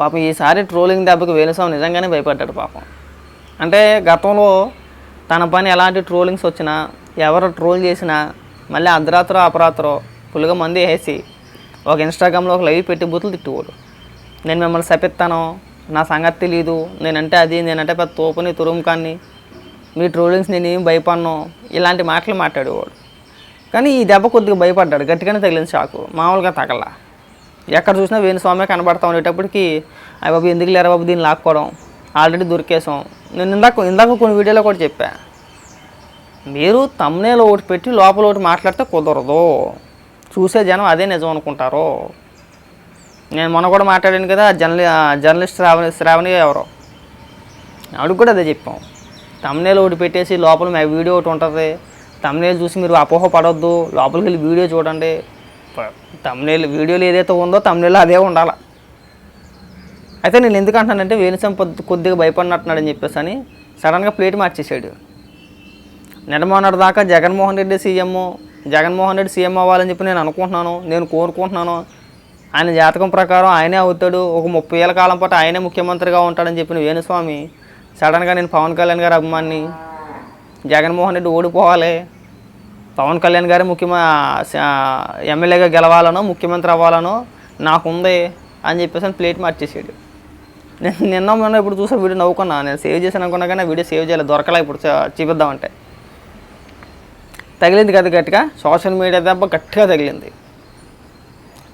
పాపం ఈసారి ట్రోలింగ్ దెబ్బకి వేణుస్వామి నిజంగానే భయపడ్డాడు పాపం. అంటే గతంలో తన పని ఎలాంటి ట్రోలింగ్స్ వచ్చినా ఎవరు ట్రోల్ చేసినా మళ్ళీ అర్ధరాత్రో అపరాత్రో ఫుల్గా మంది వేసి ఒక ఇన్స్టాగ్రామ్లో ఒక లైవ్ పెట్టి బూతులు తిట్టుకోడు నేను మిమ్మల్ని శపిస్తాను నా సంగతి తెలీదు నేనంటే అది నేనంటే పెద్ద తోపుని తురుముకాన్ని మీ ట్రోలింగ్స్ నేను ఏం భయపడను ఇలాంటి మాటలు మాట్లాడేవాడు. కానీ ఈ దెబ్బ కొద్దిగా భయపడ్డాడు గట్టిగానే తగిలింది షాకు మామూలుగా తగల. ఎక్కడ చూసినా వేణుస్వామి కనబడతా ఉండేటప్పటికి అయ్య బాబు ఎందుకు లేరా బాబు దీన్ని లాక్కోవడం? ఆల్రెడీ దొరికేసాం నేను ఇందాక ఇందాక కొన్ని వీడియోలో కూడా చెప్పా. మీరు తమ్నేలో ఒకటి పెట్టి లోపల ఒకటి మాట్లాడితే కుదరదు. చూసే జనం అదే నిజం అనుకుంటారు. నేను మొన్న కూడా మాట్లాడాను కదా జర్నలి జర్నలిస్ట్ శ్రావణి శ్రావణి ఎవరో. ఆవిడకి కూడా అదే చెప్పాం. తమ్నేల్ ఒకటి పెట్టేసి లోపల మా వీడియో ఒకటి ఉంటుంది. తమ్నేలు చూసి మీరు అపోహ పడవద్దు లోపలికి వెళ్ళి వీడియో చూడండి. తమిళ వీడియోలు ఏదైతే ఉందో తమ్నేలో అదే ఉండాలి? అయితే నేను ఎందుకు అంటానంటే వేణుసం కొద్దిగా భయపడినట్టున్నాడని చెప్పేసి అని సడన్గా ప్లేట్ మార్చేసాడు. నిడమోనటి దాకా జగన్మోహన్ రెడ్డి సీఎం జగన్మోహన్ రెడ్డి సీఎం అవ్వాలని చెప్పి నేను అనుకుంటున్నాను నేను కోరుకుంటున్నాను. ఆయన జాతకం ప్రకారం ఆయనే అవుతాడు. ఒక ముప్పై ఏళ్ళ కాలం పాటు ఆయనే ముఖ్యమంత్రిగా ఉంటాడని చెప్పిన వేణుస్వామి సడన్గా నేను పవన్ కళ్యాణ్ గారి అభిమాని జగన్మోహన్ రెడ్డి ఓడిపోవాలి. పవన్ కళ్యాణ్ గారు ముఖ్యమ ఎమ్మెల్యేగా గెలవాలనో ముఖ్యమంత్రి అవ్వాలనో నాకుంది అని చెప్పేసి అని ప్లేట్ మార్చేసాడు. నేను నిన్న మొన్న ఇప్పుడు చూసా వీడియో నవ్వుకున్నా నేను సేవ్ చేశాను అనుకున్నా కానీ వీడియో సేవ్ చేయాలి దొరకలే ఇప్పుడు చూపిద్దామంటే. తగిలింది కదా గట్టిగా? సోషల్ మీడియా దెబ్బ గట్టిగా తగిలింది.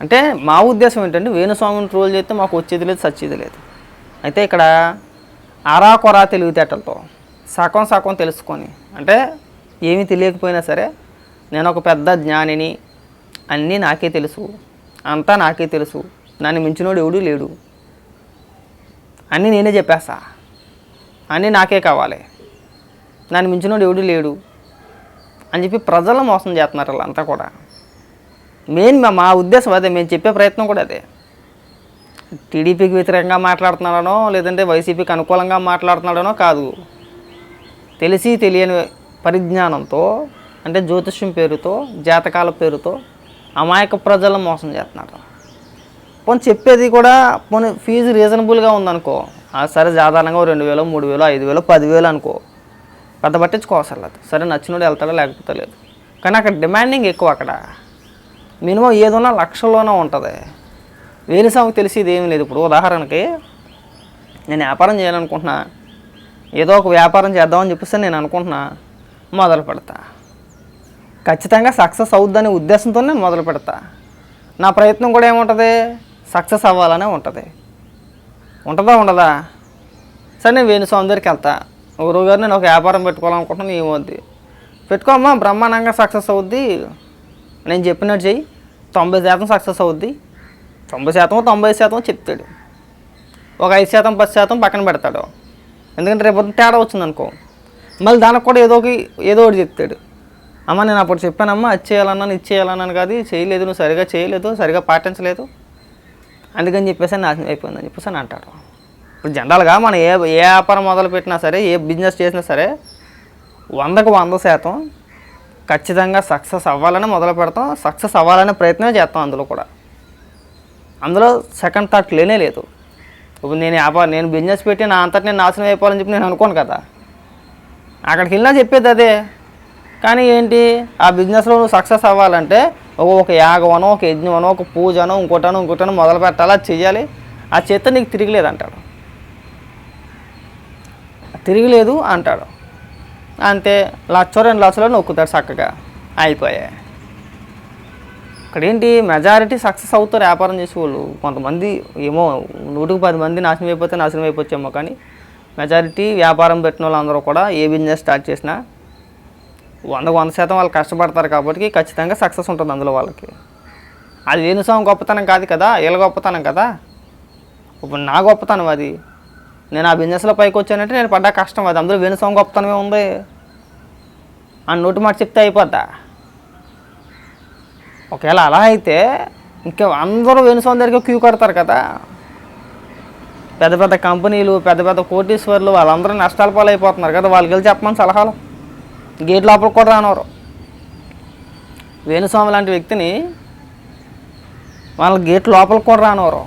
అంటే మా ఉద్దేశం ఏంటంటే వేణుస్వామిని ట్రోల్ చేస్తే మాకు వచ్చేది లేదు సచ్చేది లేదు. అయితే ఇక్కడ అరా కొరా తెలివితేటలతో సగం సగం తెలుసుకొని అంటే ఏమీ తెలియకపోయినా సరే నేను ఒక పెద్ద జ్ఞానిని. అన్నీ నాకే తెలుసు. అంతా నాకే తెలుసు. నన్ను మించినోడు ఎవడూ లేడు. అన్నీ నేనే చెప్పేస్తా. అన్నీ నాకే కావాలి. నన్ను మించినోడు ఎవడూ లేడు అని చెప్పి ప్రజలు మోసం చేస్తున్నారు వాళ్ళంతా కూడా. మెయిన్ మా- మా ఉద్దేశం అదే. మేము చెప్పే ప్రయత్నం కూడా అదే. టీడీపీకి వ్యతిరేకంగా మాట్లాడుతున్నాడనో లేదంటే వైసీపీకి అనుకూలంగా మాట్లాడుతున్నాడనో కాదు. తెలిసి తెలియని పరిజ్ఞానంతో అంటే జ్యోతిష్యం పేరుతో జాతకాల పేరుతో అమాయక ప్రజలను మోసం చేస్తున్నారు. పోనీ చెప్పేది కూడా పోనీ ఫీజు రీజనబుల్గా ఉందనుకో ఆ సరే సాధారణంగా రెండు వేలు మూడు వేలు ఐదు వేలు పదివేలు అనుకో పెద్ద పట్టించుకోవసరం లేదు. సరే నచ్చినోడు వెళ్తాడో లేకపోతే లేదు. కానీ అక్కడ డిమాండింగ్ ఎక్కువ అక్కడ. మినిమం ఏదున్నా లక్షల్లోనే ఉంటుంది. వేలు సాగుకు తెలిసేది ఏమీ లేదు. ఇప్పుడు ఉదాహరణకి నేను వ్యాపారం చేయాలనుకుంటున్నా. ఏదో ఒక వ్యాపారం చేద్దామని చెప్పేసి నేను అనుకుంటున్నా. మొదలు పెడతా. ఖచ్చితంగా సక్సెస్ అవుద్దనే ఉద్దేశంతో నేను మొదలు పెడతా. నా ప్రయత్నం కూడా ఏముంటుంది? సక్సెస్ అవ్వాలనే ఉంటుంది. ఉంటుందా ఉండదా? సరే నేను వేణుస్వామి దగ్గరికి వెళ్తా. గురువు గారు నేను ఒక వ్యాపారం పెట్టుకోవాలనుకుంటున్నాను ఏమవుద్ది పెట్టుకోమ్మా బ్రహ్మాండంగా సక్సెస్ అవుద్ది. నేను చెప్పినట్టు చెయ్యి. తొంభై శాతం సక్సెస్ అవుద్ది. తొంభై శాతం తొంభై శాతం చెప్తాడు. ఒక ఐదు శాతం పది శాతం పక్కన పెడతాడు. ఎందుకంటే రేపు తేడా వచ్చిందనుకో. మళ్ళీ దానికి కూడా ఏదో ఒక ఏదో ఒకటి చెప్తాడు. అమ్మ నేను అప్పుడు చెప్పానమ్మా అది చేయాలన్నాను ఇది చేయాలన్నాను కాదు చేయలేదు నువ్వు సరిగా చేయలేదు సరిగా పాటించలేదు. అందుకని చెప్పేసి నాశనం అయిపోయిందని చెప్పేసి అని అంటాడు. ఇప్పుడు జనరల్గా మనం ఏ ఏ వ్యాపారం మొదలు పెట్టినా సరే ఏ బిజినెస్ చేసినా సరే వందకు వంద శాతం ఖచ్చితంగా సక్సెస్ అవ్వాలని మొదలు పెడతాం సక్సెస్ అవ్వాలనే ప్రయత్నమే చేస్తాం అందులో కూడా. అందులో సెకండ్ థాట్ లేనే లేదు. ఇప్పుడు నేను వ్యాపారం నేను బిజినెస్ పెట్టి నా అంతటి నేను నాశనం అయిపోవాలని చెప్పి నేను అనుకోను కదా. అక్కడికి వెళ్ళినా చెప్పేది అదే. కానీ ఏంటి? ఆ బిజినెస్లో నువ్వు సక్సెస్ అవ్వాలంటే ఒక ఒక యాగవనో ఒక యజ్ఞమనో ఒక పూజనో ఇంకోటనో ఇంకోటనో మొదలు పెట్టాలి అది చెయ్యాలి. ఆ చేత నీకు తిరగలేదు అంటాడు. తిరగలేదు అంటాడు. అంతే లక్ష రెండు లక్షలో నొక్కుతాడు చక్కగా. అయిపోయాయి ఇక్కడ ఏంటి మెజారిటీ సక్సెస్ అవుతారు వ్యాపారం చేసే వాళ్ళు. కొంతమంది ఏమో నూటికి పది మంది నాశనం అయిపోతే నాశనం అయిపోవచ్చేమో కానీ మెజారిటీ వ్యాపారం పెట్టిన వాళ్ళందరూ కూడా ఏ బిజినెస్ స్టార్ట్ చేసినా వందకు వంద శాతం వాళ్ళు కష్టపడతారు కాబట్టి ఖచ్చితంగా సక్సెస్ ఉంటుంది అందులో వాళ్ళకి. అది వేణుస్వామి గొప్పతనం కాదు కదా వీళ్ళ గొప్పతనం కదా? ఇప్పుడు నా గొప్పతనం అది. నేను ఆ బిజినెస్లో పైకి వచ్చానంటే నేను పడ్డా కష్టం అది. అందులో వేణుస్వామి గొప్పతనమే ఉంది. ఆ నోటి మాట చెప్తే అయిపోద్దా? ఒకవేళ అలా అయితే ఇంకా అందరూ వేణుస్వామి దగ్గరికి క్యూ కడతారు కదా? పెద్ద పెద్ద కంపెనీలు పెద్ద పెద్ద కోటీశ్వర్లు వాళ్ళందరూ నష్టాల పాలైపోతున్నారు కదా. వాళ్ళకి వెళ్ళి చెప్పమని సలహాలు. గేట్ లోపల కూడా రానవరు వేణుస్వామి లాంటి వ్యక్తిని వాళ్ళ గేట్ లోపల కూడా రానవరు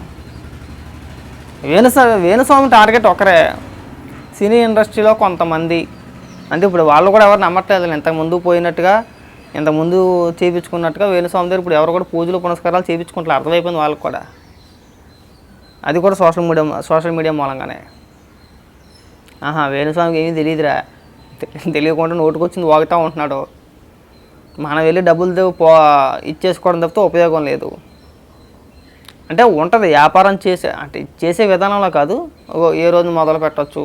వేణుస్వామి వేణుస్వామి టార్గెట్ ఒకరే. సినీ ఇండస్ట్రీలో కొంతమంది. అంటే ఇప్పుడు వాళ్ళు కూడా ఎవరు నమ్మట్లేదు. ఇంతకుముందు పోయినట్టుగా ఇంతకుముందు చేయించుకున్నట్టుగా వేణుస్వామి దగ్గర ఇప్పుడు ఎవరు కూడా పూజలు పునస్కారాలు చేయించుకుంటారు అర్థమైపోయింది వాళ్ళకి కూడా. అది కూడా సోషల్ మీడియా సోషల్ మీడియా మూలంగానే. ఆహా వేణుస్వామికి ఏమీ తెలియదురా. తెలియకుండా నోటుకొచ్చింది వాగుతూ ఉంటున్నాడు. మనం వెళ్ళి డబ్బులు పో ఇచ్చేసుకోవడం తప్పితే ఉపయోగం లేదు. అంటే ఉంటుంది వ్యాపారం చేసే అంటే చేసే విధానంలో కాదు. ఓ ఏ రోజు మొదలు పెట్టచ్చు.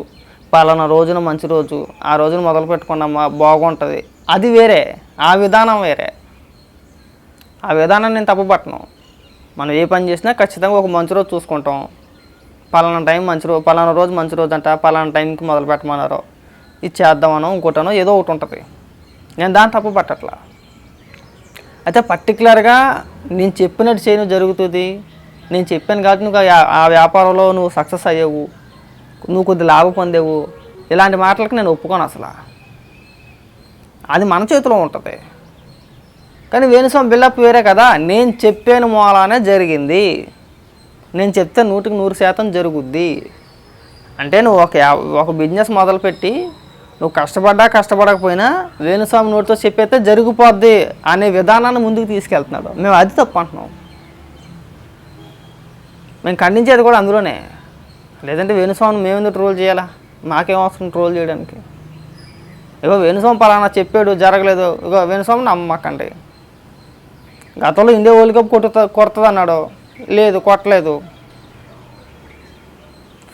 పలానా రోజున మంచి రోజు ఆ రోజున మొదలు పెట్టుకున్నామా బాగుంటుంది. అది వేరే ఆ విధానం వేరే. ఆ విధానాన్ని నేను తప్పుపట్టను. మనం ఏ పని చేసినా ఖచ్చితంగా ఒక మంచి రోజు చూసుకుంటాం. పలానా టైం మంచి రోజు పలానా రోజు మంచి రోజు అంట పలానా టైంకి మొదలు పెట్టమన్నారు. ఇది చేద్దామనో ఇంకోటనో ఏదో ఒకటి ఉంటుంది. నేను దాన్ని తప్పు పట్టట్లా. అయితే పర్టికులర్గా నేను చెప్పినట్టు చేయను జరుగుతుంది. నేను చెప్పాను కాబట్టి నువ్వు ఆ వ్యాపారంలో నువ్వు సక్సెస్ అయ్యావు. నువ్వు కొద్ది లాభం పొందేవు. ఇలాంటి మాటలకు నేను ఒప్పుకోను అసలు. అది మన చేతిలో ఉంటుంది. కానీ వేణుస్వామి బిల్డప్ వేరే కదా. నేను చెప్పాను మూలానే జరిగింది. నేను చెప్తే నూటికి నూరు శాతం జరుగుద్ది. అంటే నువ్వు ఒక యా- ఒక బిజినెస్ మొదలుపెట్టి నువ్వు కష్టపడ్డా కష్టపడకపోయినా వేణుస్వామి నోటితో చెప్పేస్తే జరిగిపోద్ది అనే విధానాన్ని ముందుకు తీసుకెళ్తున్నాడు. మేము అది తప్పు అంటున్నాం. మేము ఖండించేది కూడా అందులోనే. లేదంటే వేణుస్వామిని మేము ఎందుకు ట్రోల్ చేయాలా? మాకేం అవసరం ట్రోల్ చేయడానికి? ఇగో వేణుస్వామి పలానా చెప్పాడు జరగలేదు. ఇగో వేణుస్వామి నమ్మకండి. గతంలో ఇండియా వరల్డ్ కప్ కొట్టుతా కొడుతుంది అన్నాడు లేదు కొట్టలేదు.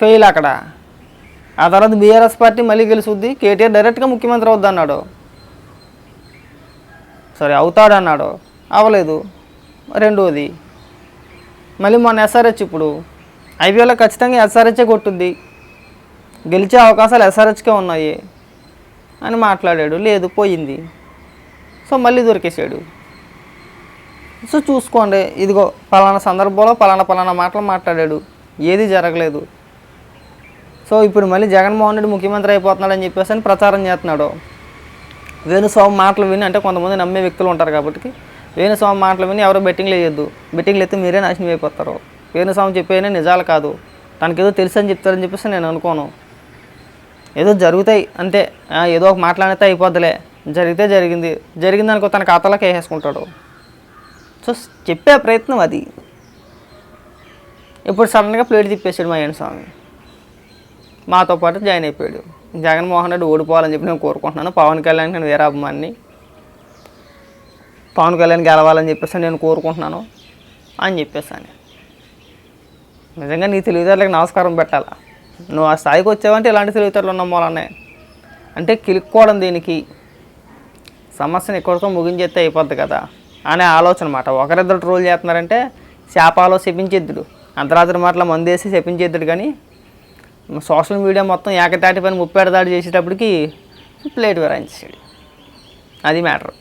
ఫెయిల్ అక్కడ. ఆ తర్వాత బీఆర్ఎస్ పార్టీ మళ్ళీ గెలుస్తుంది కేటీఆర్ డైరెక్ట్గా ముఖ్యమంత్రి అవుద్ది అన్నాడు సరే అవుతాడు అన్నాడు అవ్వలేదు రెండోది మళ్ళీ మొన్న ఎస్ఆర్హెచ్ ఇప్పుడు. ఐపీఎల్లో ఖచ్చితంగా ఎస్ఆర్హెచ్చే కొట్టుద్ది. గెలిచే అవకాశాలు ఎస్ఆర్హెచ్కే ఉన్నాయి అని మాట్లాడాడు. లేదు పోయింది. సో మళ్ళీ దొరికేసాడు సో చూసుకోండి. ఇదిగో పలానా సందర్భంలో పలానా పలానా మాటలు మాట్లాడాడు. ఏది జరగలేదు. సో ఇప్పుడు మళ్ళీ జగన్మోహన్ రెడ్డి ముఖ్యమంత్రి అయిపోతున్నాడని చెప్పేసి అని ప్రచారం చేస్తున్నాడు. వేణుస్వామి మాటలు విని అంటే కొంతమంది నమ్మే వ్యక్తులు ఉంటారు కాబట్టి వేణుస్వామి మాటలు విని ఎవరో బెట్టింగ్లు వేయొద్దు. బెట్టింగ్లు అయితే మీరే నాశనం అయిపోతారు. వేణుస్వామి చెప్పేనే నిజాలు కాదు. తనకి ఏదో తెలుసు అని చెప్తారని చెప్పేసి నేను అనుకోను. ఏదో జరుగుతాయి అంతే. ఏదో ఒక మాట్లాడితే అయిపోద్దిలే. జరిగితే జరిగింది. జరిగింది అనుకో తన ఖాతాలోకి వేసేసుకుంటాడు. సో చెప్పే ప్రయత్నం అది. ఇప్పుడు సడన్గా ప్లేట్ తిప్పేసాడు మా ఆయన స్వామి మాతో పాటు జాయిన్ అయిపోయాడు. జగన్మోహన్ రెడ్డి ఓడిపోవాలని చెప్పి నేను కోరుకుంటున్నాను. పవన్ కళ్యాణ్ నేను వేరే అభిమాన్ని. పవన్ కళ్యాణ్ గెలవాలని చెప్పేసి నేను కోరుకుంటున్నాను అని చెప్పేసాను నిజంగా నీ తెలివితేటలకు నమస్కారం పెట్టాలా? నువ్వు ఆ స్థాయికి వచ్చావంటే ఇలాంటి తెలివితేటలు ఉన్న మూలనే. అంటే కిలుక్కోవడం దీనికి. సమస్యను ఇక్కడితో ముగించేస్తే అయిపోద్ది కదా అనే ఆలోచన మాట ఒకరిద్దరు ట్రోల్ చేస్తున్నారంటే శాపాలో శపించేద్దుడు. అంతరాత్రి మాటల మందేసి శపించేద్దుడు కానీ సోషల్ మీడియా మొత్తం ఏకతాటి పని ముప్పేట దాడి చేసేటప్పటికి ప్లేట్ విరాయించాడు అది మ్యాటర్.